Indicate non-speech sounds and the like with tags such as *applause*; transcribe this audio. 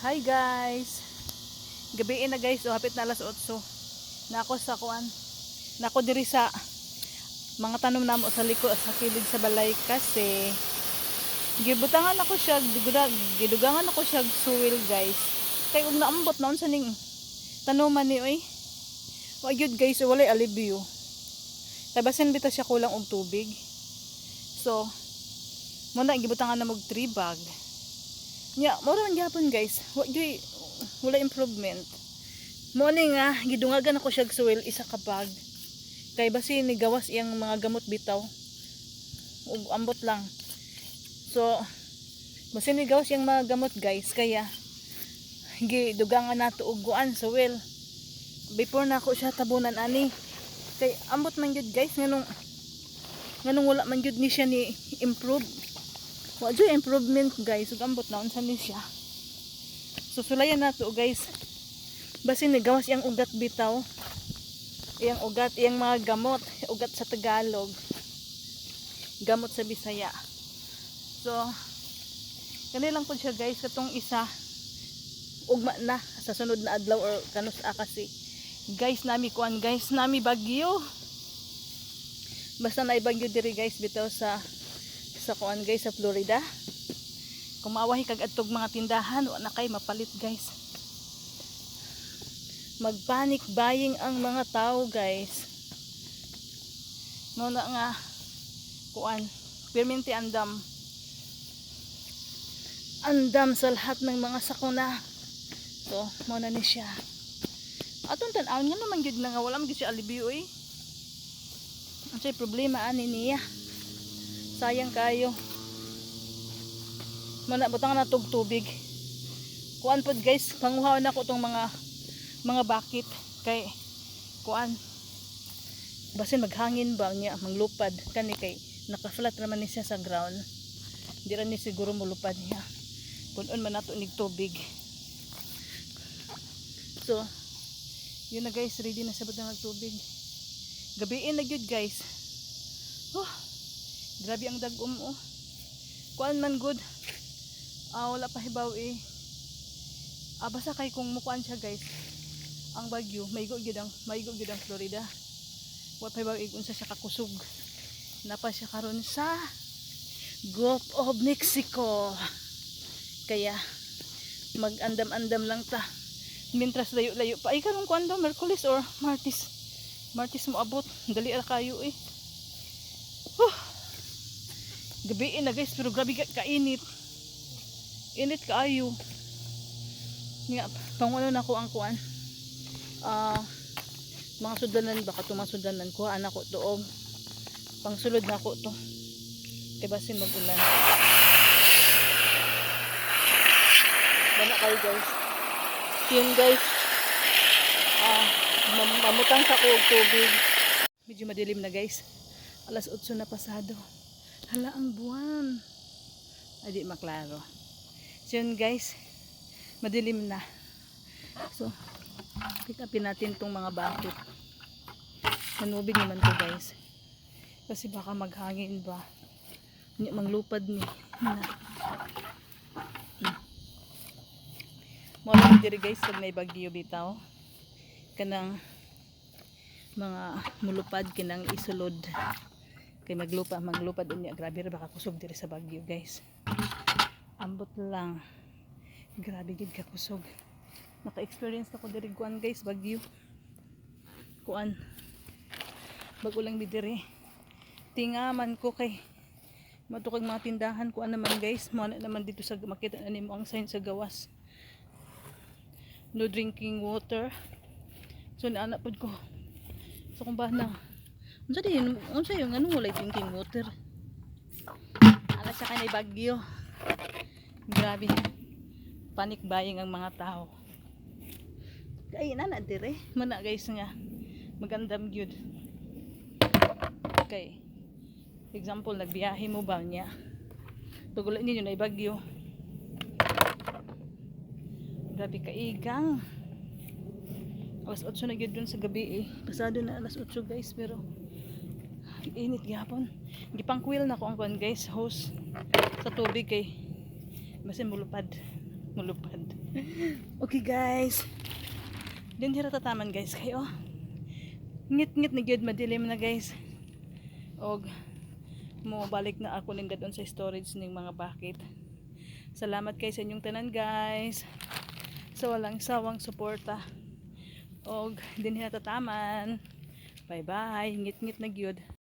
Hi guys. Gabi na guys, oh, hapit na alas 8. Nako sa kuan. Nako diri sa mga tanom namo sa liko sa kilid sa balay kasi gibutangan ako siya giguda gidugangan ako siya suwil guys. Kay ug naambot naon sa ning tanuman ni oy. Wa gyud guys, walay alibyo. Kay basin siya kulang og tubig. So, muna gibutangan na mog 3 bag. Nya, mo man gyapon guys. Wa gyud wala improvement. Mo ni nga gidungagan ako siya soil isa ka bag. Kay basi ni gawas iyang mga gamot bitaw. Ug ambot lang. So basi ni gawas iyang mga gamot guys kaya gidugangan nato og guan soil. Before na ako siya tabunan ani. Kay ambot man gyud guys nganong nganong wala man gyud ni siya ni improve. Wa gyud improvement guys ug ambot na unsa ni siya. So sulayan nato guys. Basi ni gawas iyang ugat bitaw. Iyang ugat, iyang mga gamot, ugat sa Tagalog. Gamot sa Bisaya. So kani lang po siya guys katong isa ugma na sa sunod na adlaw or kanus kasi guys nami kuan guys nami bagyo basta na bagyo diri guys bitaw sa sa kuan guys sa Florida. Kung maawahi kag adtog mga tindahan wa na kay mapalit guys. Magpanic buying ang mga tao guys. Mo na nga kuan perminti andam. Andam sa lahat ng mga sakuna. So mo na ni siya. Atong tan-aw nga naman gyud na nga wala man gyud siya alibyo eh. Ang problema ani niya sayang kayo. Mana butang na tug tubig. Kuan pod guys panguhaw na ko mga mga bakit. Kay kuan basin maghangin ba niya manglupad. Kani kay naka-flat naman ni siya sa ground. Di ra ni siguro mulupad niya. Punon man nato nig tubig. So yun na guys ready na sa butang tubig. Gabiin na gyud guys. Oh grabe ang dagom oh. Kuan man good. Ah wala pa hibaw eh. Ah basta kay kung mukuan siya guys ang bagyo maigo gyud ang maigo gyud ang Florida. Wa pa hibaw eh unsa siya kakusog. Napa siya karon sa Gulf of Mexico. Kaya mag-andam-andam lang ta. Mintras layo-layo pa. Ay karon kuan daw Merkulis or Martis? Martis mo abot. Dali ra kayo eh. Huh. Gabi na guys pero grabe ka kainit. Init kaayo nga pangwalo na ko ang kuan ah mga sudanan baka to mga sudanan ko anak ko tuog pangsulod na ko to. Kay basin magulan. Bana kayo guys. Yun guys. Ah mam- mamutang sa ko tubig. Medyo madilim na guys. Alas 8 na pasado hala ang buwan. Ay maklaro. So yun guys. Madilim na. So pick upin natin tong mga bakit manubig naman to guys. Kasi baka maghangin ba? Manglupad ni na mo lang diri guys pag may bagyo bitaw. Kanang mga mulupad kinang isulod kay maglupa maglupad unya. Grabe ra baka kusog diri sa bagyo guys. Ambot lang. Grabe gid ka kusog. Naka-experience ako diri kuan guys bagyo kuan. Bago lang mi diri. Tingaman ko kay matukag mga tindahan kuan naman guys. Mo na naman dito sa makita na nimo ang sign sa gawas. No drinking water. So naana pod ko so kung ba na unsa di unsa yung anong walay drinking water ala sa kanay bagyo. Grabe panic buying ang mga tao. Kay na na dire. Muna guys nga. Magandam gyud. Kay example nagbiyahe mo ba niya? Wala ninyo na ibagyo grabe kaigang alas 8 na gyud dun sa gabi eh. Pasado na alas 8 guys pero init gyapon gipangkwil na ko ang kuan guys hose sa tubig kay basin mulupad mulupad. *laughs* okay guys. Din hira tataman guys kayo. Ngit-ngit ni gyud madilim na guys. Og mo balik na ako ning gadon sa storage ning mga bakit. Salamat kay sa inyong tanan guys. Sa walang sawang suporta. Og din hira tataman. Bye bye. Ngit-ngit na gyud.